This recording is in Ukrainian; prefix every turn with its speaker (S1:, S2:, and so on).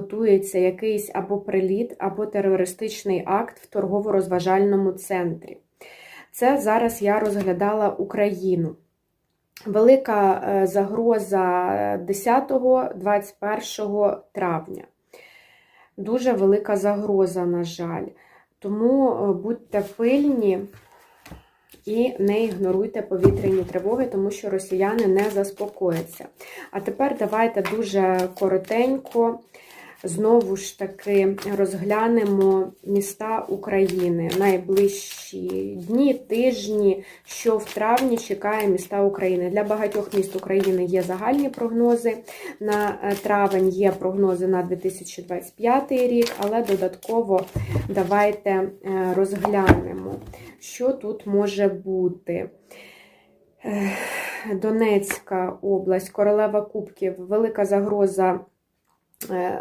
S1: готується якийсь або приліт, або терористичний акт в торгово-розважальному центрі. Це зараз я розглядала Україну. Велика е, загроза 10-21 травня. Дуже велика загроза, на жаль. Тому е, будьте пильні і не ігноруйте повітряні тривоги, тому що росіяни не заспокояться. А тепер давайте дуже коротенько знову ж таки розглянемо міста України найближчі дні, тижні, що в травні чекає міста України. Для багатьох міст України є загальні прогнози. На е, травень є прогнози на 2025 рік, але додатково давайте е, розглянемо, що тут може бути. Донецька область, Королева Кубків, велика загроза е,